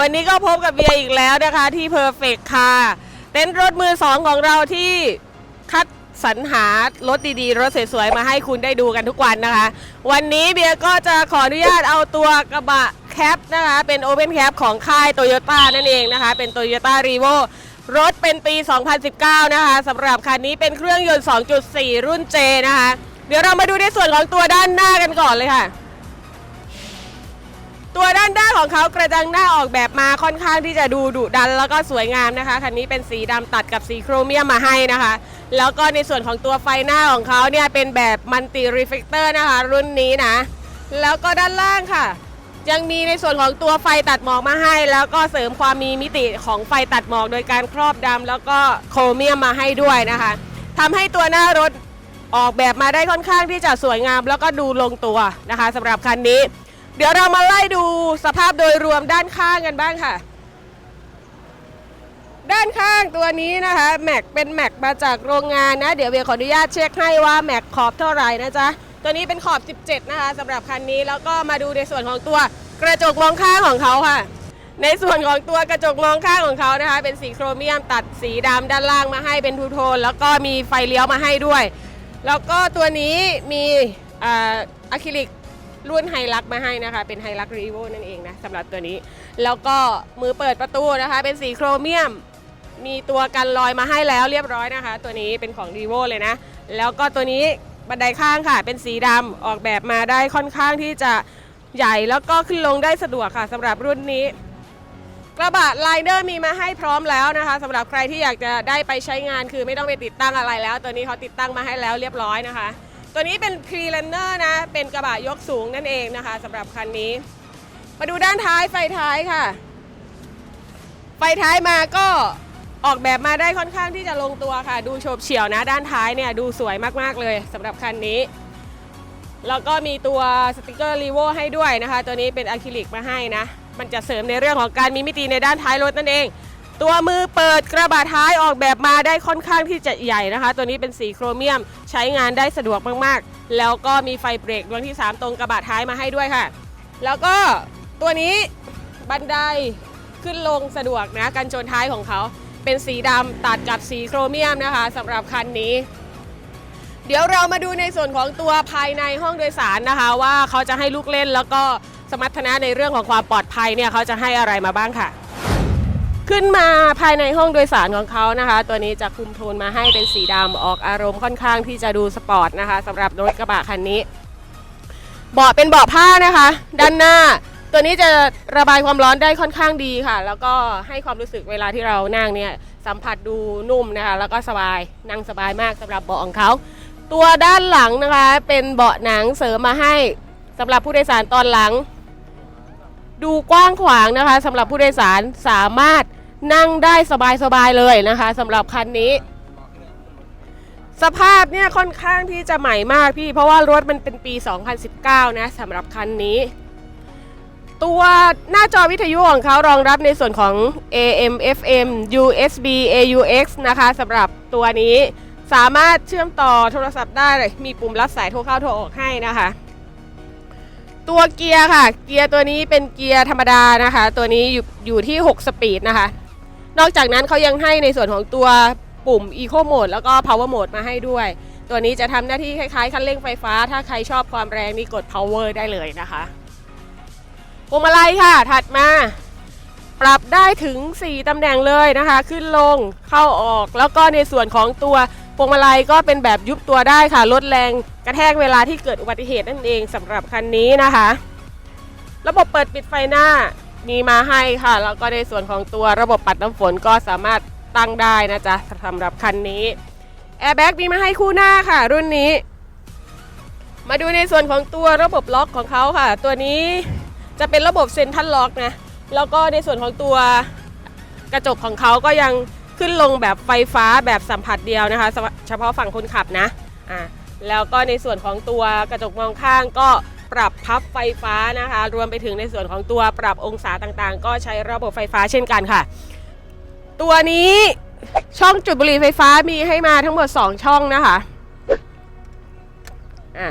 วันนี้ก็พบกับเบียร์อีกแล้วนะคะที่ Perfect ค่ะเต็นท์รถมือสองของเราที่คัดสรรหารถดีๆ รถสวยๆ มาให้คุณได้ดูกันทุกวันนะคะ วันนี้เบียร์ก็จะขออนุญาตเอาตัวกระบะแคปนะคะ เป็น Open Cap ของค่าย Toyota นั่นเองนะคะ เป็น Toyota r e v o รถเป็นปี 2019 นะคะสำหรับคันนี้เป็นเครื่องยนต์ 2.4 รุ่น J นะคะ เดี๋ยวเรามาดูในส่วนของตัวด้านหน้ากันก่อนเลยค่ะ ตัวด้านหน้าของเขากระจังหน้าออกแบบมาค่อนข้างที่จะดูดุดัน แล้วก็สวยงามนะคะคันนี้เป็นสีดำตัดกับสีโครเมียมมาให้นะคะ แล้วก็ในส่วนของตัวไฟหน้าของเขาเนี่ยเป็นแบบมัลติรีเฟกเตอร์นะคะ รุ่นนี้นะ แล้วก็ด้านล่างค่ะ ยังมีในส่วนของตัวไฟตัดหมอกมาให้ แล้วก็เสริมความมีมิติของไฟตัดหมอกโดยการครอบดำแล้วก็โครเมียมมาให้ด้วยนะคะทำให้ตัวหน้ารถออกแบบมาได้ค่อนข้างที่จะสวยงาม แล้วก็ดูลงตัวนะคะสำหรับคันนี้ เดี๋ยวเรามาไล่ดูสภาพโดยรวมด้านข้างกันบ้างค่ะ ด้านข้างตัวนี้นะคะแม็กเป็นแม็กมาจากโรงงานนะ เดี๋ยวเบียขออนุญาตเช็คให้ว่าแม็กขอบเท่าไหร่นะจ๊ะตัวนี้เป็นขอบ 17 นะคะสำหรับคันนี้แล้วก็มาดูในส่วนของตัวกระจกมองข้างของเขาค่ะ ในส่วนของตัวกระจกมองข้างของเขานะคะ เป็นสีโครเมียมตัดสีดำด้านล่างมาให้เป็นทูโทน แล้วก็มีไฟเลี้ยวมาให้ด้วย แล้วก็ตัวนี้มีอะคริลิก รุ่นไฮลักมาให้นะคะ เป็นไฮลักรีโวนั่นเองนะสำหรับตัวนี้ แล้วก็มือเปิดประตูนะคะ เป็นสีโครเมียม มีตัวกันรอยมาให้แล้วเรียบร้อยนะคะ ตัวนี้เป็นของรีโวเลยนะ แล้วก็ตัวนี้บันไดข้างค่ะ เป็นสีดำออกแบบมาได้ค่อนข้างที่จะใหญ่แล้วก็ขึ้นลงได้สะดวกค่ะสำหรับรุ่นนี้กระบะไลเนอร์มีมาให้พร้อมแล้วนะคะสำหรับใครที่อยากจะได้ไปใช้งานคือไม่ต้องไปติดตั้งอะไรแล้ว ตัวนี้เขาติดตั้งมาให้แล้วเรียบร้อยนะคะ ตัวนี้เป็นพรีเลนเนอร์นะ เป็นกระบะยกสูงนั่นเองนะคะสำหรับคันนี้ มาดูด้านท้ายไฟท้ายค่ะ ไฟท้ายมาก็ออกแบบมาได้ค่อนข้างที่จะลงตัวค่ะ ดูโฉบเฉี่ยวนะ ด้านท้ายเนี่ยดูสวยมาก ๆ เลยสำหรับคันนี้ แล้วก็มีตัวสติกเกอร์รีโวให้ด้วยนะคะ ตัวนี้เป็นอะคริลิกมาให้นะ มันจะเสริมในเรื่องของการมีมิติในด้านท้ายรถนั่นเอง ตัวมือเปิดกระบะท้ายออกแบบมาได้ค่อนข้างที่จะใหญ่นะคะ ตัวนี้เป็นสีโครเมียมใช้งานได้สะดวกมากๆ แล้วก็มีไฟเบรกดวงที่ 3 ตรงกระบะท้ายมาให้ด้วยค่ะ แล้วก็ตัวนี้บันไดขึ้นลงสะดวกนะกันชนท้ายของเขาเป็นสีดำตัดกับสีโครเมียมนะคะสำหรับคันนี้ เดี๋ยวเรามาดูในส่วนของตัวภายในห้องโดยสารนะคะ ว่าเขาจะให้ลูกเล่นแล้วก็สมรรถนะในเรื่องของความปลอดภัยเนี่ยเขาจะให้อะไรมาบ้างค่ะ ขึ้นมาภายในห้องโดยสารของเขานะคะ ตัวนี้จะคุมโทนมาให้เป็นสีดำออกอารมณ์ค่อนข้างที่จะดูสปอร์ตนะคะสำหรับรถกระบะคันนี้ เบาะเป็นเบาะผ้านะคะ ด้านหน้า ตัวนี้จะระบายความร้อนได้ค่อนข้างดีค่ะ แล้วก็ให้ความรู้สึกเวลาที่เรานั่งเนี่ยสัมผัสดูนุ่มนะคะแล้วก็สบายนั่งสบายมากสำหรับเบาะของเขาตัวด้านหลังนะคะเป็นเบาะหนังเสริมมาให้สำหรับผู้โดยสารตอนหลัง ดูกว้างขวางนะคะสำหรับผู้โดยสารสามารถนั่งได้สบายๆเลยนะคะสำหรับคันนี้ สภาพเนี่ยค่อนข้างที่จะใหม่มากพี่ เพราะว่ารถมันเป็นปี 2019 นะสำหรับคันนี้ ตัวหน้าจอวิทยุของเขารองรับในส่วนของ AM FM USB AUX นะคะสำหรับตัวนี้สามารถเชื่อมต่อโทรศัพท์ได้เลยมีปุ่มรับสายโทรเข้าโทรออกให้นะคะ ตัวเกียร์ค่ะ เกียร์ตัวนี้เป็นเกียร์ธรรมดานะคะ ตัวนี้อยู่อยู่ที่ 6 สปีดนะคะ นอกจากนั้นเขายังให้ในส่วนของตัวปุ่ม Eco Mode แล้วก็ Power Mode มาให้ด้วย ตัวนี้จะทำหน้าที่คล้ายๆ คันเร่งไฟฟ้า ถ้าใครชอบความแรงนี่กด Power ได้เลยนะคะพวงมาลัยค่ะ ถัดมา ปรับได้ถึง 4ตำแหน่งเลยนะคะ ขึ้นลงเข้าออกแล้วก็ในส่วนของตัว วงมาลัยก็เป็นแบบยุบตัวได้ค่ะ ลดแรงกระแทกเวลาที่เกิดอุบัติเหตุนั่นเองสำหรับคันนี้นะคะ ระบบเปิดปิดไฟหน้ามีมาให้ค่ะ แล้วก็ในส่วนของตัวระบบปัดน้ำฝนก็สามารถตั้งได้นะจ๊ะสำหรับคันนี้แอร์แบ็กมีมาให้คู่หน้าค่ะ รุ่นนี้ มาดูในส่วนของตัวระบบล็อกของเขาค่ะ ตัวนี้จะเป็นระบบเซ็นทรัลล็อกนะแล้วก็ในส่วนของตัวกระจกของเขาก็ยัง ขึ้นลงแบบไฟฟ้าแบบสัมผัสเดียวนะคะ เฉพาะฝั่งคนขับนะอ่าแล้วก็ในส่วนของตัวกระจกมองข้างก็ปรับพับไฟฟ้านะคะ รวมไปถึงในส่วนของตัวปรับองศาต่างๆ ก็ใช้ระบบไฟฟ้าเช่นกันค่ะ ตัวนี้ช่องจุดบุหรี่ไฟฟ้ามีให้มาทั้งหมด 2 ช่องนะคะอะ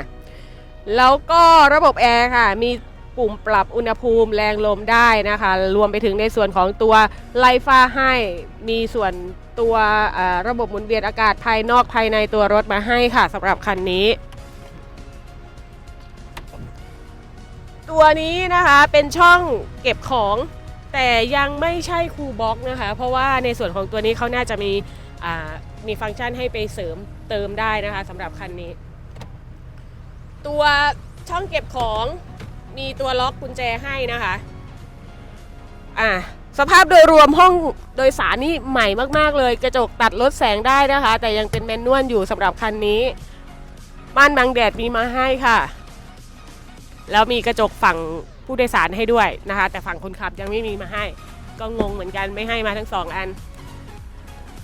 แล้วก็ระบบแอร์ค่ะ มี ปุ่มปรับอุณหภูมิแรงลมได้นะคะ รวมไปถึงในส่วนของตัวไลฟ้าให้มีส่วนตัวระบบหมุนเวียนอากาศภายนอกภายในตัวรถมาให้ค่ะสำหรับคันนี้ ตัวนี้นะคะเป็นช่องเก็บของแต่ยังไม่ใช่คูบ็อกซ์นะคะ เพราะว่าในส่วนของตัวนี้เขาน่าจะมีมีฟังก์ชันให้ไปเสริมเติมได้นะคะสำหรับคันนี้ ตัวช่องเก็บของ มีตัวล็อกกุญแจให้นะคะ อ่าสภาพโดยรวมห้องโดยสารนี่ใหม่มากๆเลย กระจกตัดลดแสงได้นะคะ แต่ยังเป็นแมนนวลอยู่สำหรับคันนี้ม่านบังแดดมีมาให้ค่ะ แล้วมีกระจกฝั่งผู้โดยสารให้ด้วยนะคะ แต่ฝั่งคนขับยังไม่มีมาให้ ก็งงเหมือนกันไม่ให้มาทั้งสองอัน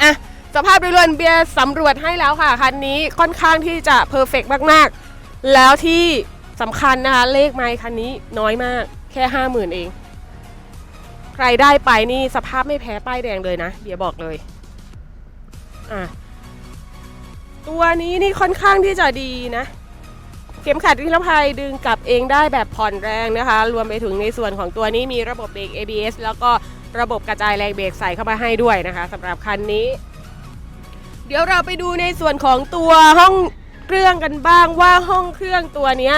อะสภาพโดยรวมเบียร์สำรวจให้แล้วค่ะคันนี้ค่อนข้างที่จะเพอร์เฟกมากๆ แล้วที่ สำคัญนะคะ เลขไมค์คันนี้น้อยมากแค่ห้าหมื่นเอง ใครได้ไปนี่สภาพไม่แพ้ป้ายแดงเลยนะเบียร์บอกเลย อะ ตัวนี้นี่ค่อนข้างที่จะดีนะ เข็มขัดนิรภัยดึงกลับเองได้แบบผ่อนแรงนะคะ รวมไปถึงในส่วนของตัวนี้มีระบบเบรก ABS แล้วก็ระบบกระจายแรงเบรกใส่เข้ามาให้ด้วยนะคะสำหรับคันนี้ เดี๋ยวเราไปดูในส่วนของตัวห้องเครื่องกันบ้างว่าห้องเครื่องตัวเนี้ย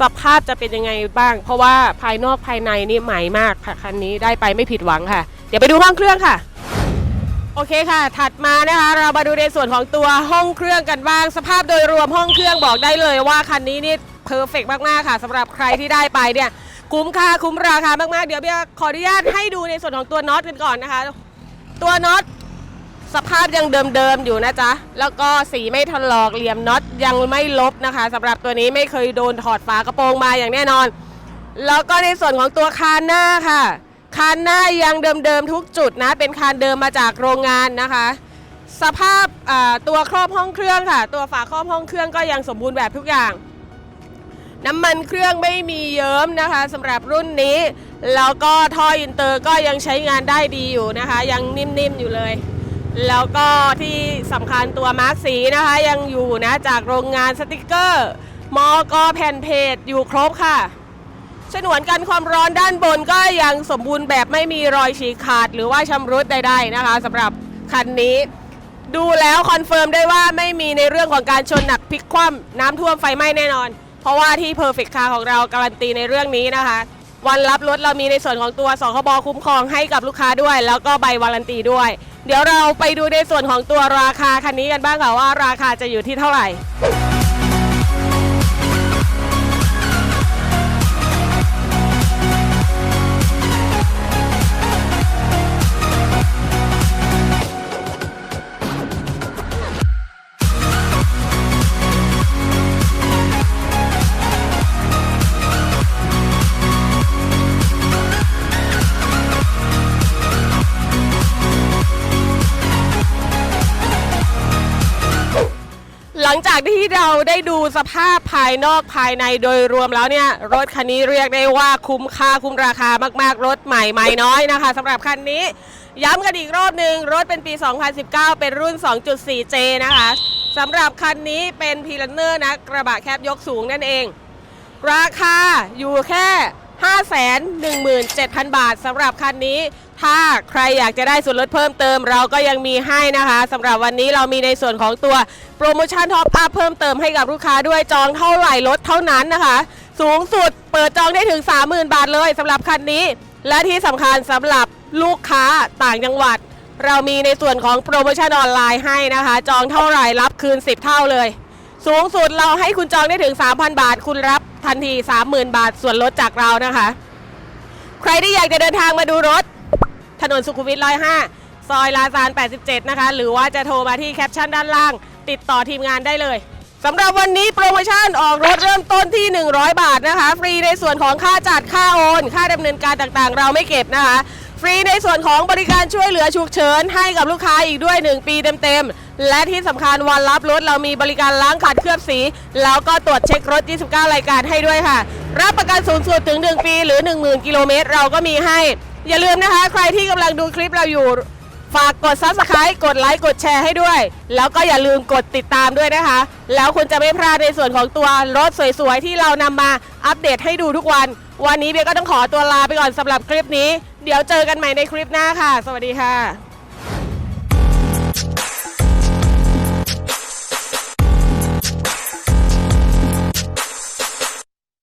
สภาพจะเป็นยังไงบ้าง เพราะว่าภายนอกภายในนี่ใหม่มากค่ะคันนี้ได้ไปไม่ผิดหวังค่ะ เดี๋ยวไปดูห้องเครื่องค่ะ โอเคค่ะ ถัดมานะคะ เรามาดูในส่วนของตัวห้องเครื่องกันบ้าง สภาพโดยรวมห้องเครื่องบอกได้เลยว่าคันนี้นี่เพอร์เฟกมากๆค่ะสำหรับใครที่ได้ไปเนี่ยคุ้มค่าคุ้มราคามากๆ เดี๋ยวเบียขออนุญาตให้ดูในส่วนของตัวน็อตกันก่อนนะคะ ตัวน็อต สภาพยังเดิมๆอยู่นะจ๊ะ แล้วก็สีไม่ถลอกเหลี่ยมน็อตยังไม่ลบนะคะสำหรับตัวนี้ไม่เคยโดนถอดฝากระโปรงมาอย่างแน่นอน แล้วก็ในส่วนของตัวคานหน้าค่ะ คานหน้ายังเดิมๆทุกจุดนะ เป็นคานเดิมมาจากโรงงานนะคะ สภาพตัวครอบห้องเครื่องค่ะ ตัวฝาครอบห้องเครื่องก็ยังสมบูรณ์แบบทุกอย่าง น้ำมันเครื่องไม่มีเยิ้มนะคะสำหรับรุ่นนี้ แล้วก็ท่ออินเตอร์ก็ยังใช้งานได้ดีอยู่นะคะ ยังนิ่มๆอยู่เลย แล้วก็ที่สำคัญตัวมาร์กสีนะคะยังอยู่นะจากโรงงานสติกเกอร์ มอกแผ่นเพจอยู่ครบค่ะฉนวนกันความร้อนด้านบนก็ยังสมบูรณ์แบบไม่มีรอยฉีกขาดหรือว่าชำรุดใดๆนะคะสำหรับคันนี้ ดูแล้วคอนเฟิร์มได้ว่าไม่มีในเรื่องของการชนหนักพลิกคว่ำน้ำท่วมไฟไหม้แน่นอน เพราะว่าที่ Perfect Car ของเราการันตีในเรื่องนี้นะคะ วันรับรถเรามีในส่วนของตัวสคบคุ้มครองให้กับลูกค้าด้วย แล้วก็ใบวารันตีด้วย เดี๋ยวเราไปดูในส่วนของตัวราคาคันนี้กันบ้างค่ะว่าราคาจะอยู่ที่เท่าไหร่ จากที่เราได้ดูสภาพภายนอกภายในโดยรวมแล้วเนี่ย รถคันนี้เรียกได้ว่าคุ้มค่าคุ้มราคามาก ๆ รถใหม่ไม่น้อยนะคะสำหรับคันนี้ ย้ำกันอีกรอบหนึ่งรถเป็นปี 2019 เป็นรุ่น 2.4J นะคะสำหรับคันนี้เป็นพีลันเนอร์นะกระบะแคบยกสูงนั่นเอง ราคาอยู่แค่ 517,000 บาทสำหรับคันนี้ ถ้าใครอยากจะได้ส่วนลดเพิ่มเติม เราก็ยังมีให้นะคะสำหรับวันนี้เรามีในส่วนของตัวโปรโมชั่นท็อปอัพเพิ่มเติมให้กับลูกค้าด้วยจองเท่าไหร่ลดเท่านั้นนะคะ สูงสุดเปิดจองได้ถึง 30,000 บาทเลยสำหรับคันนี้ และที่สำคัญสำหรับลูกค้าต่างจังหวัด เรามีในส่วนของโปรโมชั่นออนไลน์ให้นะคะ จองเท่าไหร่รับคืน 10 เท่าเลย สูงสุดเราให้คุณจองได้ถึง 3,000 บาทคุณรับ ทันที 30,000 บาทส่วนลดจากเรานะคะ ใครที่อยากจะเดินทางมาดูรถ ถนนสุขุมวิท105 ซอยลาซาน 87 นะคะ หรือว่าจะโทรมาที่แคปชั่นด้านล่าง ติดต่อทีมงานได้เลยสำหรับวันนี้โปรโมชั่นออกรถเริ่มต้นที่ 100 บาทนะคะ ฟรีในส่วนของค่าจัดค่าโอน ค่าดำเนินการต่างๆ เราไม่เก็บนะคะ ฟรีในส่วนของบริการช่วยเหลือฉุกเฉินให้กับลูกค้าอีกด้วย 1 ปีเต็มๆ และที่สำคัญวันรับรถเรามีบริการล้างขัดเคลือบสี แล้วก็ตรวจเช็ครถ 29 รายการให้ด้วยค่ะ รับประกันสูงสุดถึง 1 ปีหรือ 10,000 กิโลเมตรเราก็มีให้ อย่าลืมนะคะ ใครที่กำลังดูคลิปเราอยู่ ฝากกด subscribe กดไลค์กดแชร์ให้ด้วย แล้วก็อย่าลืมกดติดตามด้วยนะคะ แล้วคุณจะไม่พลาดในส่วนของตัวรถสวยๆ ที่เรานำมาอัปเดตให้ดูทุกวัน วันนี้เบียก็ต้องขอตัวลาไปก่อนสำหรับคลิปนี้ เดี๋ยวเจอกันใหม่ในคลิปหน้าค่ะ สวัสดีค่ะ